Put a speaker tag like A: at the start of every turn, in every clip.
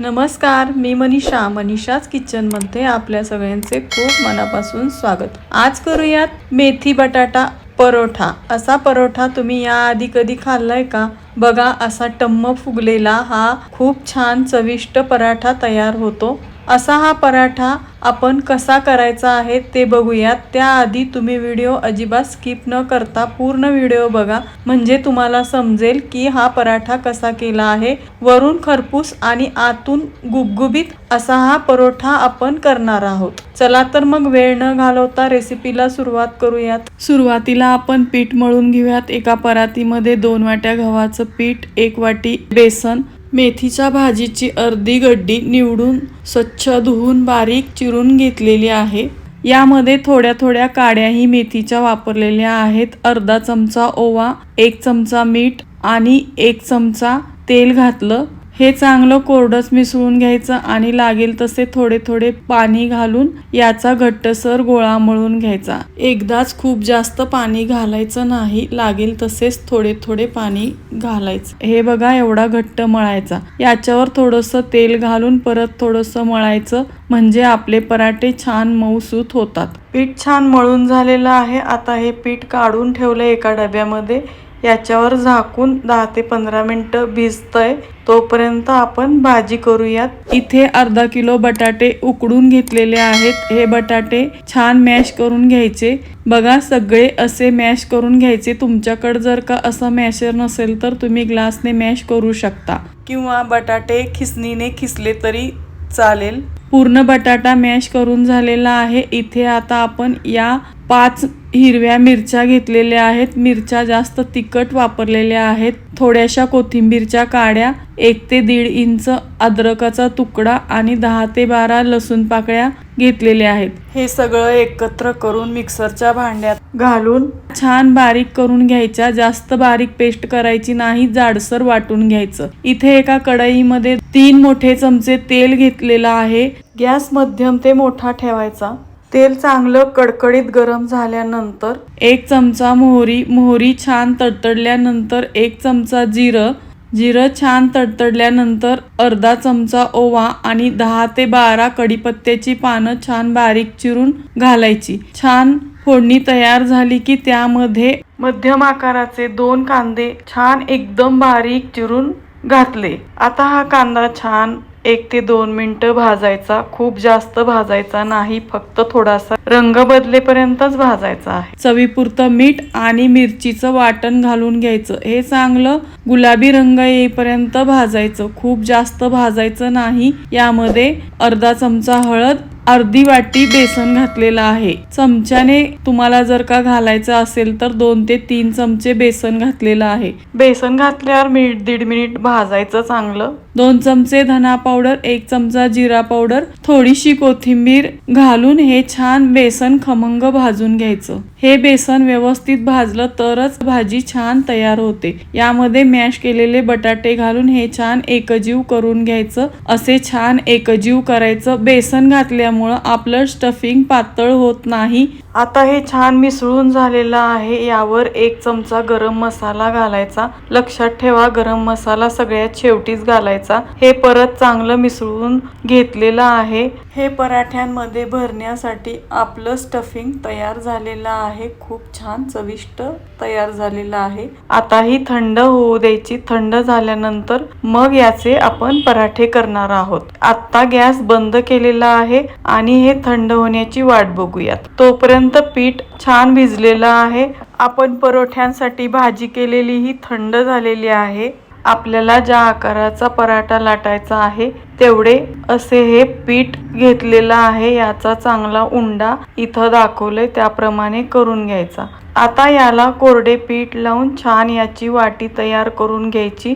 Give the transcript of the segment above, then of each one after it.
A: नमस्कार मी मनीषा. मनीषाच किचनमध्ये आपल्या सगळ्यांचे खूप मनापासून स्वागत. आज करूयात मेथी बटाटा परोठा. असा परोठा तुम्ही याआधी कधी खाल्लाय का? बघा असा टम्म फुगलेला हा खूप छान चविष्ट पराठा तयार होतो. असा हा पराठा आपण कसा करायचा आहे ते बघूयात. त्याआधी तुम्ही व्हिडिओ अजिबात स्किप न करता पूर्ण व्हिडिओ बघा. म्हणजे तुम्हाला समजेल की हा पराठा कसा केला आहे. वरून खरपूस आणि आतून गुबगुबीत असा हा परोठा आपण करणार आहोत. चला तर मग वेळ न घालवता रेसिपीला सुरुवात करूयात. सुरुवातीला आपण पीठ मळून घेऊयात. एका परातीमध्ये दोन वाट्या गव्हाचं पीठ एक वाटी बेसन मेथीच्या भाजीची अर्धी गड्डी निवडून स्वच्छ धुवून बारीक चिरून घेतलेली आहे. यामध्ये थोड्या थोड्या काड्याही मेथीच्या वापरलेल्या आहेत. अर्धा चमचा ओवा एक चमचा मीठ आणि एक चमचा तेल घातलं. हे चांगलं कोरडंच मिसळून घ्यायचं आणि लागेल तसे थोडे थोडे पाणी घालून याचा घट्टसर गोळा मळून घ्यायचा. एकदाच खूप जास्त पाणी घालायचं नाही लागेल तसेच थोडे थोडे पाणी घालायचं. हे बघा एवढा घट्ट मळायचा. याच्यावर थोडंसं तेल घालून परत थोडंसं मळायचं म्हणजे आपले पराठे छान मऊसूत होतात. पीठ छान मळून झालेलं आहे. आता हे पीठ काढून ठेवलं एका डब्यामध्ये. याच्यावर झाकून दहा ते पंधरा मिनटं भिजतंय. तोपर्यंत आपण भाजी करूयात. इथे अर्धा किलो बटाटे उकडून घेतलेले आहेत. हे बटाटे छान मॅश करून घ्यायचे. बघा सगळे असे मॅश करून घ्यायचे. तुमच्याकडे जर का असं मॅशर नसेल तर तुम्ही ग्लासने मॅश करू शकता. किंवा बटाटे खिसणीने खिसले तरी चालेल. पूर्ण बटाटा मॅश करून झालेला आहे. इथे आता आपण या पाच हिरव्या मिरच्या घेतलेल्या आहेत. मिरच्या जास्त तिखट वापरलेल्या आहेत. थोड्याशा कोथिंबीरच्या काड्या एक ते दीड इंच अद्रकाचा तुकडा आणि दहा ते बारा लसूण पाकळ्या घेतलेल्या आहेत. हे सगळं एकत्र करून मिक्सरच्या भांड्यात घालून छान बारीक करून घ्यायच्या. जास्त बारीक पेस्ट करायची नाही जाडसर वाटून घ्यायचं. इथे एका कढईमध्ये तीन मोठे चमचे तेल घेतलेलं आहे. गॅस मध्यम ते मोठा ठेवायचा. तेल चांगलं कडकडीत गरम झाल्यानंतर एक चमचा मोहरी मोहरी छान तडतडल्यानंतर एक चमचा जिरं जिरं छान तडतडल्यानंतर अर्धा चमचा ओवा आणि दहा ते बारा कडीपत्त्याची पानं छान बारीक चिरून घालायची. छान फोडणी तयार झाली की त्यामध्ये मध्यम आकाराचे दोन कांदे छान एकदम बारीक चिरून घातले. आता हा कांदा छान एक ते दोन मिनटं भाजायचा. खूप जास्त भाजायचा नाही फक्त थोडासा रंग बदलेपर्यंतच भाजायचा आहे. चवीपुरतं मीठ आणि मिरचीचं वाटण घालून घ्यायचं. हे चांगलं गुलाबी रंग येईपर्यंत भाजायचं. खूप जास्त भाजायचं नाही. यामध्ये अर्धा चमचा हळद अर्धी वाटी बेसन घातलेलं आहे. चमच्याने तुम्हाला जर का घालायचं असेल तर दोन ते तीन चमचे बेसन घातलेलं आहे. बेसन घातल्यावर मीठ दीड मिनिट भाजायचं चांगलं. दोन चमचे धना पावडर एक चमचा जिरा पावडर थोडीशी कोथिंबीर घालून हे छान बेसन खमंग भाजून घ्यायचं. हे बेसन व्यवस्थित भाजलं तरच भाजी छान तयार होते. यामध्ये मॅश केलेले बटाटे घालून हे छान एकजीव करून घ्यायचं. असे छान एकजीव करायचं. बेसन घातल्यामुळं आपलं स्टफिंग पातळ होत नाही. आता हे छान मिसळून झालेलं आहे. यावर एक चमचा गरम मसाला घालायचा. लक्षात ठेवा गरम मसाला सगळ्यात शेवटीच घालायचा. हे परत चांगलं मिसळून घेतलेलं आहे. हे पराठ्यांमध्ये भरण्यासाठी आपलं स्टफिंग तयार झालेलं आहे. खूप छान चविष्ट तयार झालेला आहे. आता ही थंड होऊ द्यायची थंड झाल्यानंतर मग याचे आपण पराठे करणार आहोत. आता गॅस बंद केलेला आहे आणि हे थंड होण्याची वाट बघूयात. तोपर्यंत पीठ छान भिजलेलं आहे. आपण परोठ्यांसाठी भाजी केलेली ही थंड झालेली आहे. आपल्याला ज्या आकाराचा पराठा लाटायचा आहे तेवढे असे हे पीठ घेतलेलं आहे. याचा चांगला उंडा इथं दाखवलंय त्याप्रमाणे करून घ्यायचा. आता याला कोरडे पीठ लावून छान याची वाटी तयार करून घ्यायची.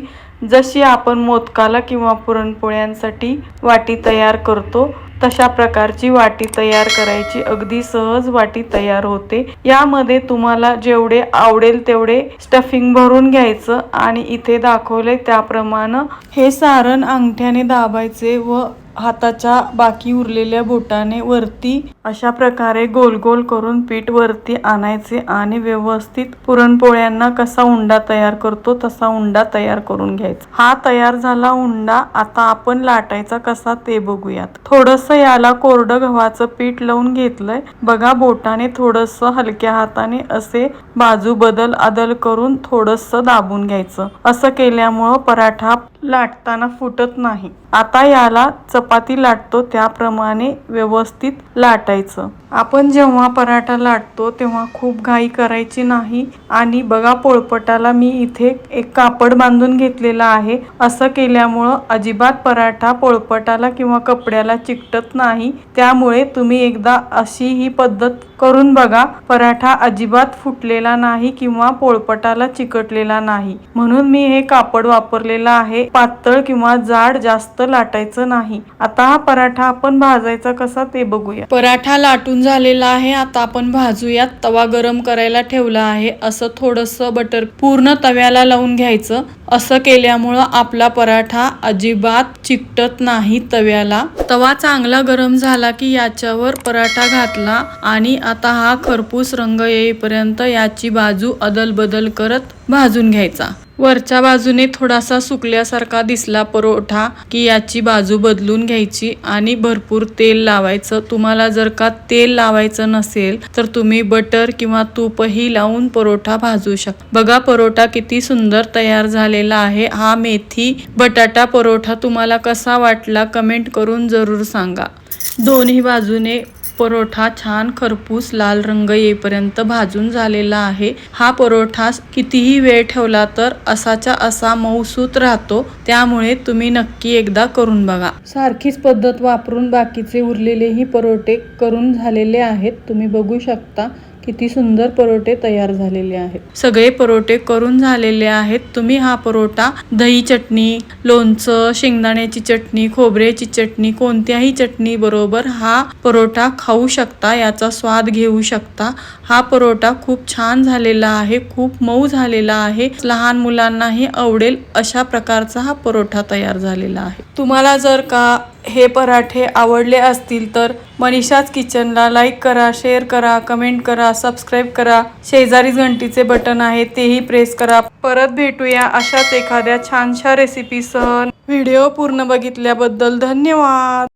A: जशी आपण मोदकाला किंवा पुरणपोळ्यांसाठी वाटी तयार करतो तशा प्रकारची वाटी तयार करायची. अगदी सहज वाटी तयार होते. यामध्ये तुम्हाला जेवढे आवडेल तेवढे स्टफिंग भरून घ्यायचं आणि इथे दाखवले त्याप्रमाणे हे सारण अंगठ्याने दाबायचे व हाताच्या बाकी उरलेल्या बोटाने वरती अशा प्रकारे गोल गोल करून पीठ वरती आणायचे आणि व्यवस्थित पुरणपोळ्यांना कसा उंडा तयार करतो तसा उंडा तयार करून घ्यायचा. हा तयार झाला उंडा आता आपण लाटायचा कसा ते बघूयात. थोडस याला कोरडं गव्हाचं पीठ लावून घेतलंय. बघा बोटाने थोडस हलक्या हाताने असे बाजू बदल अदल करून थोडस दाबून घ्यायचं. असं केल्यामुळं पराठा लाटताना फुटत नाही. आता याला चपाती लाटतो त्याप्रमाणे व्यवस्थित लाटायचं. आपण जेव्हा पराठा लाटतो तेव्हा खूप घाई करायची नाही. आणि बघा पोळपटाला मी इथे एक कापड बांधून घेतलेला आहे. असं केल्यामुळं अजिबात पराठा पोळपटाला किंवा कपड्याला चिकटत नाही. त्यामुळे तुम्ही एकदा अशी ही पद्धत करून बघा पराठा अजिबात फुटलेला नाही किंवा पोळपटाला चिकटलेला नाही. म्हणून मी हे कापड वापरलेलं आहे. पातळ किंवा जाड जास्त लाटायचं नाही. आता हा पराठा आपण भाजायचा कसा ते बघूया. पराठा लाटून झालेला आहे. आता आपण भाजूयात. तवा गरम करायला ठेवला आहे. असं थोडस बटर पूर्ण तव्याला लावून घ्यायचं. असं केल्यामुळं आपला पराठा अजिबात चिकटत नाही तव्याला. तवा चांगला गरम झाला की याच्यावर पराठा घातला आणि आता हा खरपूस रंग येईपर्यंत याची बाजू अदलबदल करत भाजून घ्यायचा. वरच्या बाजूने थोडासा सुकल्यासारखा दिसला परोठा की याची बाजू बदलून घ्यायची आणि भरपूर तेल लावायचं. तुम्हाला जर का तेल लावायचं नसेल तर तुम्ही बटर किंवा तूपही लावून परोठा भाजू शकता बघा परोठा किती सुंदर तयार झालेला आहे. हा मेथी बटाटा परोठा तुम्हाला कसा वाटला कमेंट करून जरूर सांगा. दोन्ही बाजूने परोठा छान खरपूस लाल रंग येईपर्यंत भाजून झालेला आहे. हा परोठा कितीही वेळ ठेवला तर असाच्या असा मऊसूत राहतो. त्यामुळे तुम्ही नक्की एकदा करून बघा. सारखीच पद्धत वापरून बाकीचे उरलेलेही परोठे करून झालेले आहेत. तुम्ही बघू शकता. किती सुंदर परोठे तयार झालेले आहेत. सगळे परोठे करून झालेले आहेत. तुम्ही हा परोठा दही चटणी लोणचं शेंगदाण्याची चटणी खोबऱ्याची चटणी कोणत्याही चटणी बरोबर हा परोठा खाऊ शकता याचा स्वाद घेऊ शकता. हा परोठा खूप छान झालेला आहे खूप मऊ झालेला आहे. लहान मुलांनाही आवडेल अशा प्रकारचा हा परोठा तयार झालेला आहे. तुम्हाला जर का हे पराठे आवडले असतील तर मनीषाच किचनला लाईक करा शेअर करा कमेंट करा सबस्क्राईब करा. शेजारीच घंटीचे बटन आहे तेही प्रेस करा. परत भेटूया अशाच एखाद्या छानशा रेसिपीसह व्हिडिओ पूर्ण बघितल्याबद्दल धन्यवाद.